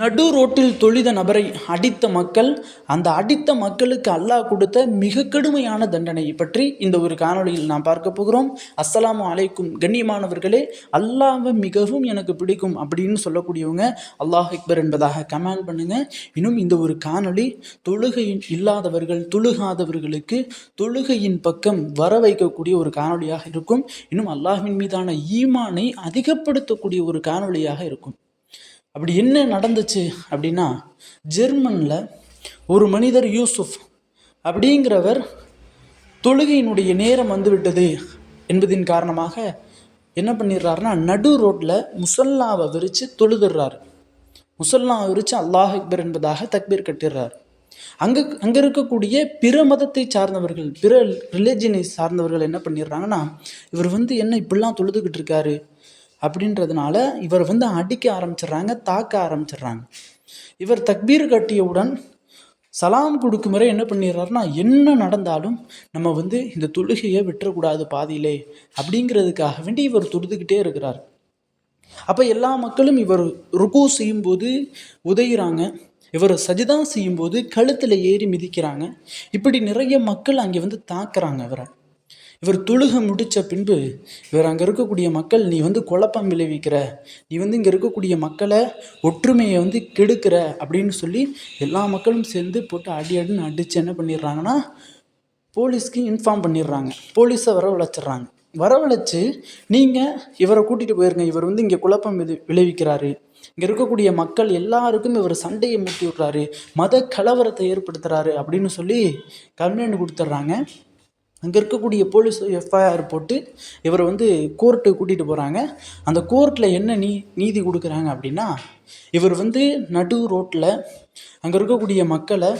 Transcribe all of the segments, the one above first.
நடு ரோட்டில் தொழித நபரை அடித்த மக்கள் அந்த அடித்த மக்களுக்கு அல்லாஹ் கொடுத்த மிக கடுமையான தண்டனையை பற்றி இந்த ஒரு காணொளியில் நாம் பார்க்க போகிறோம். அஸ்ஸலாமு அலைக்கும். கண்ணியமானவர்களே அல்லாவை மிகவும் எனக்கு பிடிக்கும் அப்படின்னு சொல்லக்கூடியவங்க அல்லாஹ் அக்பர் என்பதாக கமெண்ட் பண்ணுங்க. இன்னும் இந்த ஒரு காணொளி தொழுகையின் இல்லாதவர்கள் தொழுகாதவர்களுக்கு தொழுகையின் பக்கம் வர வைக்கக்கூடிய ஒரு காணொளியாக இருக்கும். இன்னும் அல்லாஹின் மீதான ஈமானை அதிகப்படுத்தக்கூடிய ஒரு காணொளியாக இருக்கும். அப்படி என்ன நடந்துச்சு அப்படின்னா ஜெர்மனில் ஒரு மனிதர் யூசுஃப் அப்படிங்கிறவர் தொழுகையினுடைய நேரம் வந்துவிட்டது என்பதின் காரணமாக என்ன பண்ணிடுறாருன்னா நடு ரோட்டில் முசல்லாவை விரித்து தொழுதுடுறாரு. முசல்லாவை விரித்து அல்லாஹ் அக்பர் என்பதாக தக்பீர் கட்டிடுறாரு. அங்கே அங்கே இருக்கக்கூடிய பிற மதத்தை சார்ந்தவர்கள் பிற ரிலிஜியனை சார்ந்தவர்கள் என்ன பண்ணிடுறாங்கன்னா இவர் வந்து என்ன இப்படிலாம் தொழுதுகிட்டு இருக்காரு? அப்படின்றதுனால இவர் வந்து அடிக்க ஆரம்பிச்சிடுறாங்க தாக்க ஆரம்பிச்சிடுறாங்க. இவர் தக்பீர் கட்டியவுடன் சலாம் கொடுக்கும் வரை என்ன பண்ணிடுறாருன்னா என்ன நடந்தாலும் நம்ம வந்து இந்த தொழுகையை விட்டுறக்கூடாது பாதியிலே அப்படிங்கிறதுக்காக வேண்டி இவர் துடுத்துக்கிட்டே இருக்கிறார். அப்போ எல்லா மக்களும் இவர் ருக்கு செய்யும்போது உதையிறாங்க இவர் சஜிதா செய்யும்போது கழுத்தில் ஏறி மிதிக்கிறாங்க. இப்படி நிறைய மக்கள் அங்கே வந்து தாக்குறாங்க இவரை. இவர் தொழுக முடித்த பின்பு இவர் அங்கே இருக்கக்கூடிய மக்கள் நீ வந்து குழப்பம் விளைவிக்கிற. நீ வந்து இங்கே இருக்கக்கூடிய மக்களை ஒற்றுமையை வந்து கெடுக்கிற. அப்படின்னு சொல்லி எல்லா மக்களும் சேர்ந்து போட்டு அடி அடின்னு அடித்து என்ன பண்ணிடுறாங்கன்னா போலீஸ்க்கு இன்ஃபார்ம் பண்ணிடுறாங்க. போலீஸை வரவழைச்சிட்றாங்க. வரவழைச்சு நீங்கள் இவரை கூட்டிகிட்டு போயிருங்க. இவர் வந்து இங்கே குழப்பம் விளை விளைவிக்கிறாரு. இங்கே இருக்கக்கூடிய மக்கள் எல்லாருக்கும் இவர் சண்டையை மூட்டி விட்றாரு. மத கலவரத்தை ஏற்படுத்துகிறாரு அப்படின்னு சொல்லி கம்ப்ளைண்ட் கொடுத்துட்றாங்க. அங்கே இருக்கக்கூடிய போலீஸ் எஃப்ஐஆர் போட்டு இவரை வந்து கோர்ட்டு கூட்டிகிட்டு போகிறாங்க அந்த கோர்ட்டில் என்ன நீ நீதி கொடுக்குறாங்க அப்படின்னா இவர் வந்து நடு ரோட்டில் அங்கே இருக்கக்கூடிய மக்களை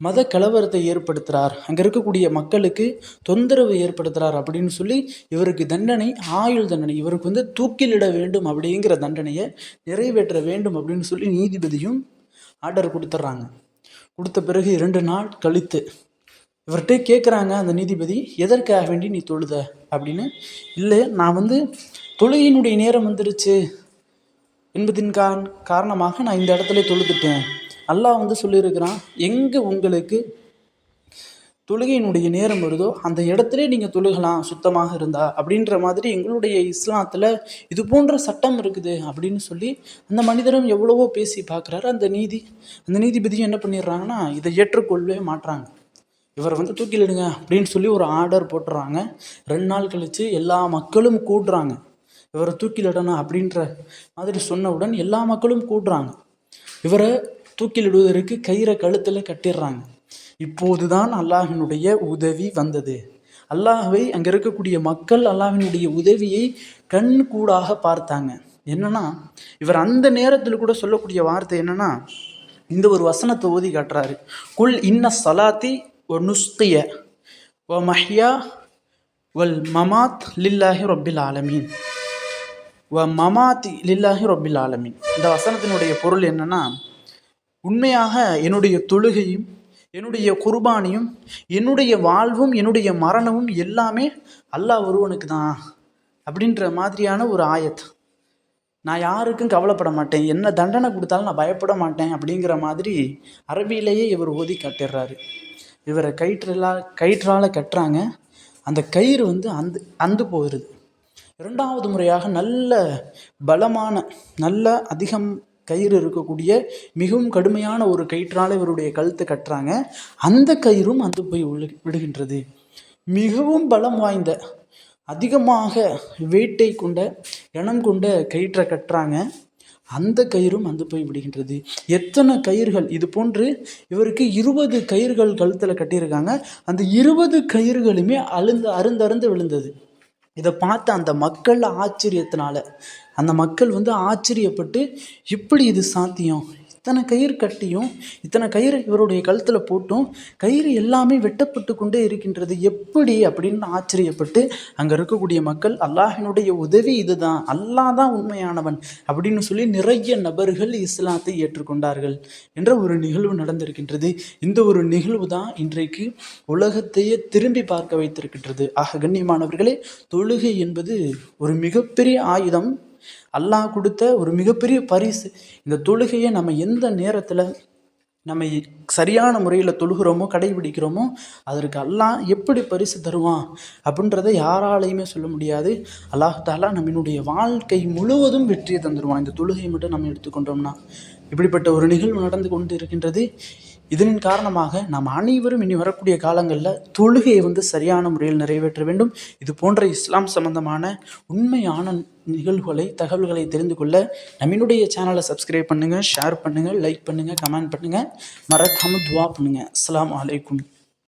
மத கலவரத்தை ஏற்படுத்துகிறார் அங்கே இருக்கக்கூடிய மக்களுக்கு தொந்தரவு ஏற்படுத்துகிறார் அப்படின்னு சொல்லி இவருக்கு தண்டனை ஆயுள் தண்டனை இவருக்கு வந்து தூக்கிலிட வேண்டும் அப்படிங்கிற தண்டனையை நிறைவேற்ற வேண்டும் அப்படின்னு சொல்லி நீதிபதியும் ஆர்டர் கொடுத்துட்றாங்க கொடுத்த பிறகு இரண்டு நாள் கழித்து இவர்கிட்ட கேட்குறாங்க அந்த நீதிபதி எதற்காக வேண்டி நீ தொழுத? அப்படின்னு. இல்லை நான் வந்து தொழுகையினுடைய நேரம் வந்துருச்சு. என்பதின் காரண காரணமாக நான் இந்த இடத்துல தொழுதுட்டேன். அல்லாஹ் வந்து சொல்லியிருக்கிறான் எங்கே உங்களுக்கு தொழுகையினுடைய நேரம் வருதோ அந்த இடத்துல நீங்கள் தொழுகலாம் சுத்தமாக இருந்தா. அப்படின்ற மாதிரி எங்களுடைய இஸ்லாத்தில் இது போன்ற சட்டம் இருக்குது அப்படின்னு சொல்லி அந்த மனிதரும் எவ்வளவோ பேசி பார்க்குறாரு. அந்த நீதி அந்த நீதிபதியும் என்ன பண்ணிடுறாங்கன்னா இதை ஏற்றுக்கொள்ளவே மாட்றாங்க. இவரை வந்து தூக்கிலிடுங்க அப்படின்னு சொல்லி ஒரு ஆர்டர் போட்டுறாங்க. ரெண்டு நாள் கழித்து எல்லா மக்களும் கூடுறாங்க. இவரை தூக்கிலிடணும் அப்படின்ற மாதிரி சொன்னவுடன் எல்லா மக்களும் கூடுறாங்க. இவரை தூக்கிலிடுவதற்கு கயிறை கழுத்தில் கட்டிடுறாங்க. இப்போது தான் அல்லாஹினுடைய உதவி வந்தது. அல்லாஹவை அங்கே இருக்கக்கூடிய மக்கள் அல்லாஹினுடைய உதவியை கண் கூடாக பார்த்தாங்க. என்னன்னா இவர் அந்த நேரத்தில் கூட சொல்லக்கூடிய வார்த்தை என்னன்னா இந்த ஒரு வசனத்தை ஓதி காட்டுறாரு. குல் இன்ன சலாத்தி ஒ நுஸ்கிய ஒ மஹ்யா வல் மமாத் லில்லாஹி ரொபில் ஆலமீன் வ மமாத் லில்லாஹி ரொபில் ஆலமீன் இந்த வசனத்தினுடைய பொருள் என்னன்னா உண்மையாக என்னுடைய தொழுகையும் என்னுடைய குர்பானியும் என்னுடைய வாழ்வும் என்னுடைய மரணமும் எல்லாமே அல்லாஹ் ஒருவனுக்கு தான் அப்படின்ற மாதிரியான ஒரு ஆயத். நான் யாருக்கும் கவலைப்பட மாட்டேன். என்ன தண்டனை கொடுத்தாலும் நான் பயப்பட மாட்டேன் அப்படிங்கிற மாதிரி அரபியிலேயே இவர் ஓதி காட்டிடுறாரு. இவரை கயிற்றுலா கயிற்றால் கட்டுறாங்க. அந்த கயிறு வந்து அந்த அந்து போயிடுது இரண்டாவது முறையாக நல்ல பலமான நல்ல அதிகம் கயிறு இருக்கக்கூடிய மிகவும் கடுமையான ஒரு கயிற்றால் இவருடைய கழுத்தை கட்டுறாங்க. அந்த கயிறும் அந்து போய் விழு விடுகின்றது. மிகவும் பலம் வாய்ந்த அதிகமாக வெயிட்டை கொண்ட இனம் கொண்ட கயிற்றை கட்டுறாங்க. அந்த கயிறும் வந்து போய் விடுகின்றது. எத்தனை கயிறுகள் இது போன்று இவருக்கு இருபது கயிறுகள் கழுத்தில் கட்டியிருக்காங்க. அந்த இருபது கயிறுகளுமே அழுந்து அருந்தருந்து விழுந்தது. இதை பார்த்த அந்த மக்கள் ஆச்சரியத்தினால அந்த மக்கள் வந்து ஆச்சரியப்பட்டு எப்படி இது சாத்தியம்? இத்தனை கயிறு கட்டியும் இத்தனை கயிறு இவருடைய கழுத்தில் போட்டும் கயிறு எல்லாமே வெட்டப்பட்டு கொண்டே இருக்கின்றது. எப்படி அப்படின்னு ஆச்சரியப்பட்டு அங்கே இருக்கக்கூடிய மக்கள் அல்லாஹினுடைய உதவி இதுதான் அல்லாஹ் தான் உண்மையானவன் அப்படின்னு சொல்லி நிறைய நபர்கள் இஸ்லாத்தை ஏற்றுக்கொண்டார்கள் என்ற ஒரு நிகழ்வு நடந்திருக்கின்றது. இந்த ஒரு நிகழ்வு தான் இன்றைக்கு உலகத்தையே திரும்பி பார்க்க வைத்திருக்கின்றது. ஆக கண்ணியமானவர்களே தொழுகை என்பது ஒரு மிகப்பெரிய ஆயுதம். அல்லாஹ் கொடுத்த ஒரு மிகப்பெரிய பரிசு. இந்த தொழுகையை நம்ம எந்த நேரத்தில் நம்ம சரியான முறையில் தொழுகிறோமோ கடைபிடிக்கிறோமோ அதற்கு அல்லாஹ் எப்படி பரிசு தருவான் அப்படின்றத யாராலையுமே சொல்ல முடியாது. அல்லாஹாலா நம்மளுடைய வாழ்க்கை முழுவதும் வெற்றியை தந்துடுவான் இந்த தொழுகையை மட்டும் நம்ம எடுத்துக்கொண்டோம்னா இப்படிப்பட்ட ஒரு நிகழ்வு நடந்து கொண்டு இருக்கின்றது இதனின் காரணமாக நாம் அனைவரும் இனி வரக்கூடிய காலங்களில் தொழுகையை வந்து சரியான முறையில் நிறைவேற்ற வேண்டும். இது போன்ற இஸ்லாம் சம்பந்தமான உண்மையான நிகழ்வுகளை தகவல்களை தெரிந்து கொள்ள நம்மளுடைய சேனலை சப்ஸ்கிரைப் பண்ணுங்கள் ஷேர் பண்ணுங்கள் லைக் பண்ணுங்கள் கமெண்ட் பண்ணுங்கள் மறக்காமல் துவா பண்ணுங்கள் அஸ்லாம் அலைக்கும்.